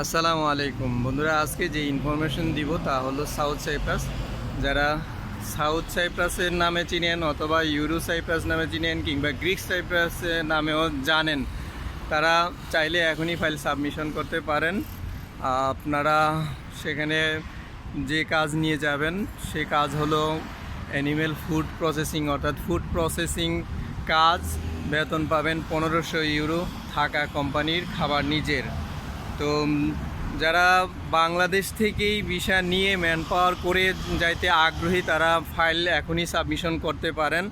আসসালামু আলাইকুম। বন্ধুরা, আজকে যে ইনফরমেশন দিব তা হলো সাউথ সাইপ্রাস যারা সাউথ সাইপ্রাসের নামে চিনেন অথবা ইউরো সাইপ্রাস নামে চিনেন কিংবা গ্রিক সাইপ্রাস নামেও জানেন, তারা চাইলে এখনই ফাইল সাবমিশন করতে পারেন। আপনারা সেখানে যে কাজ নিয়ে যাবেন, সে কাজ হলো অ্যানিমেল ফুড প্রসেসিং অর্থাৎ ফুড প্রসেসিং কাজ। বেতন পাবেন পনেরোশো ইউরো থাকা কোম্পানির খাবার নিজের। তো যারা বাংলাদেশ থেকেই ভিসা নিয়ে ম্যান পাওয়ার করে যাইতে আগ্রহী, তারা ফাইল এখনই সাবমিশন করতে পারেন।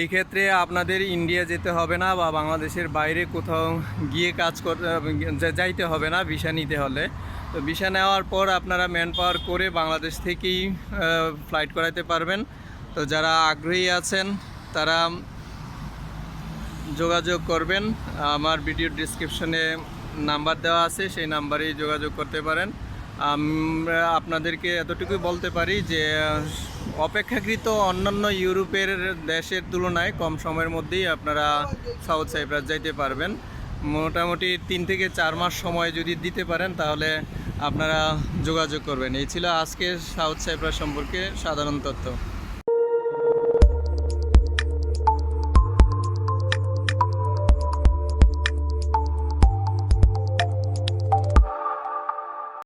এই ক্ষেত্রে আপনাদের ইন্ডিয়া যেতে হবে না বা বাংলাদেশের বাইরে কোথাও গিয়ে কাজ করতে যাইতে হবে না ভিসা নিতে হলে। তো ভিসা নেওয়ার পর আপনারা ম্যান পাওয়ার করে বাংলাদেশ থেকেই ফ্লাইট করাতে পারবেন। তো যারা আগ্রহী আছেন, তারা যোগাযোগ করবেন। আমার ভিডিও ডিসক্রিপশনে নাম্বার দেওয়া আছে, সেই নাম্বারেই যোগাযোগ করতে পারেন। আমরা আপনাদেরকে এতটুকুই বলতে পারি যে, অপেক্ষাকৃত অন্যান্য ইউরোপের দেশের তুলনায় কম সময়ের মধ্যেই আপনারা সাউথ সাইপ্রাস যাইতে পারবেন। মোটামুটি তিন থেকে চার মাস সময় যদি দিতে পারেন, তাহলে আপনারা যোগাযোগ করবেন। এই ছিল আজকে সাউথ সাইপ্রাস সম্পর্কে সাধারণ তথ্য।